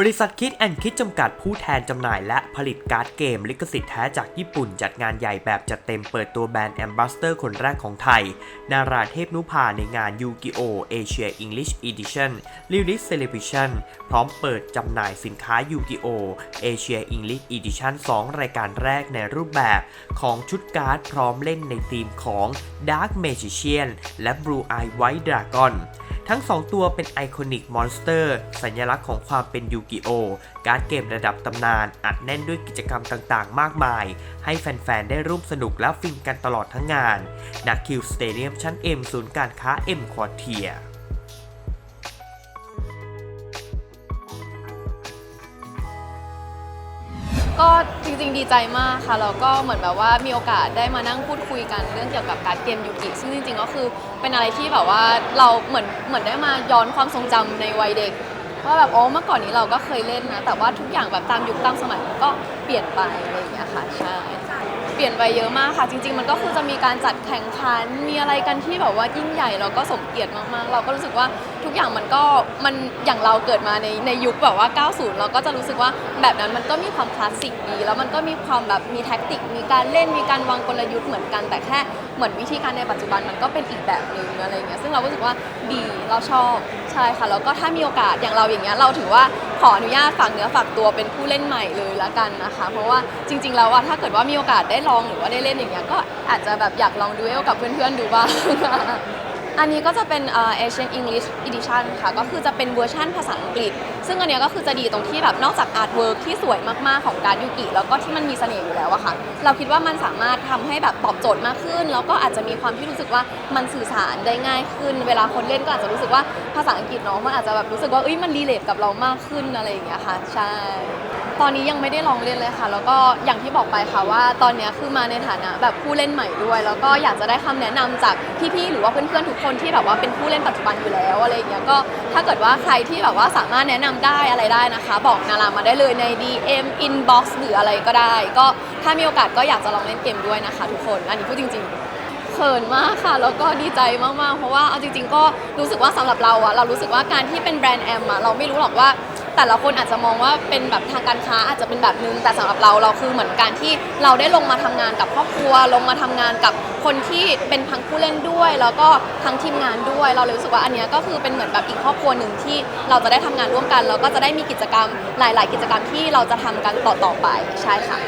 บริษัทคิดแอนคิดจำกัดผู้แทนจำหน่ายและผลิตการ์ดเกมลิขสิทธิ์แท้จากญี่ปุ่นจัดงานใหญ่แบบจัดเต็มเปิดตัวแบรนด์แอมบาสเตอร์คนแรกของไทย นาราเทพนุภาในงานยูกิโอเอเชียอังกฤษอีดิชั่นลิลิสเซเลบิชันพร้อมเปิดจำหน่ายสินค้ายูกิโอเอเชียอังกฤษอีดิชั่น2รายการแรกในรูปแบบของชุดการ์ดพร้อมเล่นในธีมของ Dark Magician และ Blue Eye White Dragon ทั้ง 2 ตัวเป็นไอคอนิกมอนสเตอร์สัญลักษณ์ของความเป็นยูกิโอการดเกมระดับตำนาน อัดแน่นด้วยกิจกรรมต่างๆ มากมาย ให้แฟน ๆ ได้ร่วมสนุกและฟินกันตลอดทั้งงานนักคิวสเตเดียมชั้น M ศูนย์การค้า M ควอเทีย ก็จริงๆดีใจมากค่ะแล้วก็เหมือนแบบว่ามีโอกาสได้มานั่งพูดคุยกันเรื่องเกี่ยวกับการดเกมยูกิซึ่งจริงๆก็คือเป็นอะไรที่แบบว่าเราเหมือนเหมือนได้มาย้อนความทรงจำในวัยเด็กว่าแบบอ๋อเมื่อก่อนนี้เราก็เคยเล่นนะ แต่ว่าทุกอย่างแบบตามยุคตามสมัยมันก็เปลี่ยนไปอะไรอย่างเงี้ยค่ะใช่ เปลี่ยนไปเยอะมากค่ะ จริง ๆ มันก็คือจะมีการจัดแข่งขันมีอะไรกันที่แบบว่ายิ่งใหญ่แล้วก็สมเกียรติมากๆ เราก็รู้สึกว่าทุกอย่างมันก็มันอย่างเราเกิดมาในในยุคแบบว่า 90 เราก็จะรู้สึกว่าแบบนั้นมันก็มีความคลาสสิกดี แล้วมันก็มีความแบบมีแท็กติก มีการเล่นมีการวางกลยุทธ์เหมือนกันแต่แค่เหมือนวิธีการในปัจจุบันมันก็เป็นอีกแบบหนึ่งอะไรเงี้ยซึ่งเราก็รู้สึกว่าดีเราชอบใช่ค่ะแล้วก็ถ้ามีโอกาสอย่างเราอย่างเงี้ยเราถือว่า ขออนุญาตฝากเนื้อฝากตัวเป็นผู้เล่นใหม่เลยละกันนะคะ เพราะว่าจริง ๆ แล้วอะถ้าเกิดว่ามีโอกาสได้ลองหรือว่าได้เล่นอย่างเงี้ยก็อาจจะแบบอยากลองดูเอลกับเพื่อนๆดูบ้าง อันนี้ก็จะเป็นเอ่อ Asian English Edition ค่ะ ก็คือจะเป็นเวอร์ชั่นภาษาอังกฤษ ซึ่งอันนี้ก็คือจะดีตรงที่แบบนอกจากอาร์ตเวิร์กที่สวยมากๆของการยูกิ แล้วก็ที่มันมีเสน่ห์อยู่แล้วอะค่ะ เราคิดว่ามันสามารถทำให้แบบตอบโจทย์มากขึ้น แล้วก็อาจจะมีความที่รู้สึกว่ามันสื่อสารได้ง่ายขึ้น เวลาคนเล่นก็อาจจะรู้สึกว่าภาษาอังกฤษเนาะมันอาจจะแบบรู้สึกว่าเอ้ยมันรีเลทกับเรามากขึ้นอะไรอย่างเงี้ยค่ะ ใช่ ตอนนี้ยังไม่ได้ลองเล่นเลยค่ะ แล้วก็อย่างที่บอกไปค่ะว่า ตอนนี้คือมาในฐานะแบบผู้เล่นใหม่ด้วย แล้วก็อยากจะได้คำแนะนำจากพี่ๆหรือว่าเพื่อนๆทุกคนที่แบบว่าเป็นผู้เล่นปัจจุบันอยู่แล้วอะไรอย่างเงี้ยก็ถ้าเกิดว่าใครที่แบบว่าสามารถแนะนำได้อะไรได้นะคะ บอกนารามาได้เลยใน DM inbox หรืออะไรก็ได้ ก็ถ้ามีโอกาสก็อยากจะลองเล่นเกมด้วยนะคะ ทุกคนอันนี้พูดจริงๆเขินมากค่ะ แล้วก็ดีใจมาก ๆ เพราะว่าเอาจริง ๆ ก็รู้สึกว่าสำหรับเราอะเรารู้สึกว่าการที่เป็นแบรนด์แอมอะเราไม่รู้หรอกว่า แต่ละคนอาจจะมองว่าเป็นแบบทางการค้าอาจจะเป็นแบบนึงแต่สำหรับเราเราคือเหมือนการที่เราได้ลงมาทำงานกับครอบครัว ลงมาทำงานกับคนที่เป็นทั้งผู้เล่นด้วย แล้วก็ทั้งทีมงานด้วย เราเลยรู้สึกว่าอันเนี้ยก็คือเป็นเหมือนแบบอีกครอบครัวหนึ่งที่เราจะได้ทำงานร่วมกันแล้วก็จะได้มีกิจกรรมหลาย ๆ กิจกรรมที่เราจะทำกันต่อๆไปใช่ค่ะ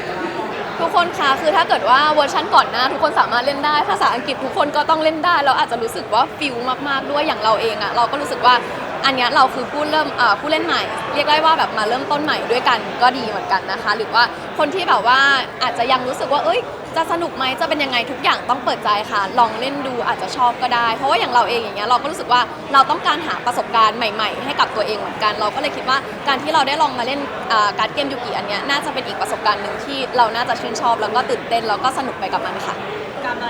ทุกคนคะคือถ้าเกิดว่าเวอร์ชันก่อนหน้า ทุกคนสามารถเล่นได้ ภาษาอังกฤษทุกคนก็ต้องเล่นได้ เราอาจจะรู้สึกว่าฟิลมากๆด้วยอย่างเราเองอะเราก็รู้สึกว่า อันเนี้ยเราคือผู้เริ่มอ่าผู้เล่นใหม่ เรียกได้ว่าแบบมาเริ่มต้นใหม่ด้วยกันก็ดีเหมือนกันนะคะ หรือว่าคนที่แบบว่าอาจจะยังรู้สึกว่าเอ้ย จะสนุกไหมจะเป็นยังไงทุกอย่างต้องเปิดใจค่ะ ลองเล่นดูอาจจะชอบก็ได้ เพราะว่าอย่างเราเองอย่างเงี้ยเราก็รู้สึกว่าเราต้องการหาประสบการณ์ใหม่ ๆ ให้กับตัวเองเหมือนกัน เราก็เลยคิดว่าการที่เราได้ลองมาเล่นอ่าการ์ดเกมยูกิอันเนี้ยน่าจะเป็นอีกประสบการณ์หนึ่งที่เราน่าจะชื่นชอบแล้วก็ตื่นเต้นแล้วก็สนุกไปกับมันค่ะ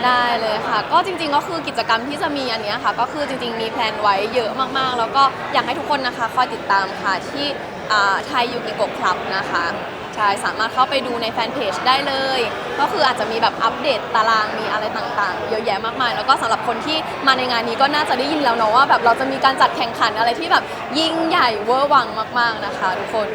ได้เลยค่ะ ก็จริงๆก็คือกิจกรรมที่จะมีอันเนี้ยค่ะ ก็คือจริงๆมีแพลนไว้เยอะมากๆ แล้วก็อยากให้ทุกคนนะคะคอยติดตามค่ะที่ไทยยูกิโกคลับนะคะใช่สามารถเข้าไปดูในแฟนเพจได้เลย ก็คืออาจจะมีแบบอัปเดตตารางมีอะไรต่างๆ เยอะแยะมากมาย แล้วก็สำหรับคนที่มาในงานนี้ก็น่าจะได้ยินแล้วเนาะว่าแบบเราจะมีการจัดแข่งขันอะไรที่แบบยิ่งใหญ่เวอร์วังมาก ๆนะคะ ทุกคน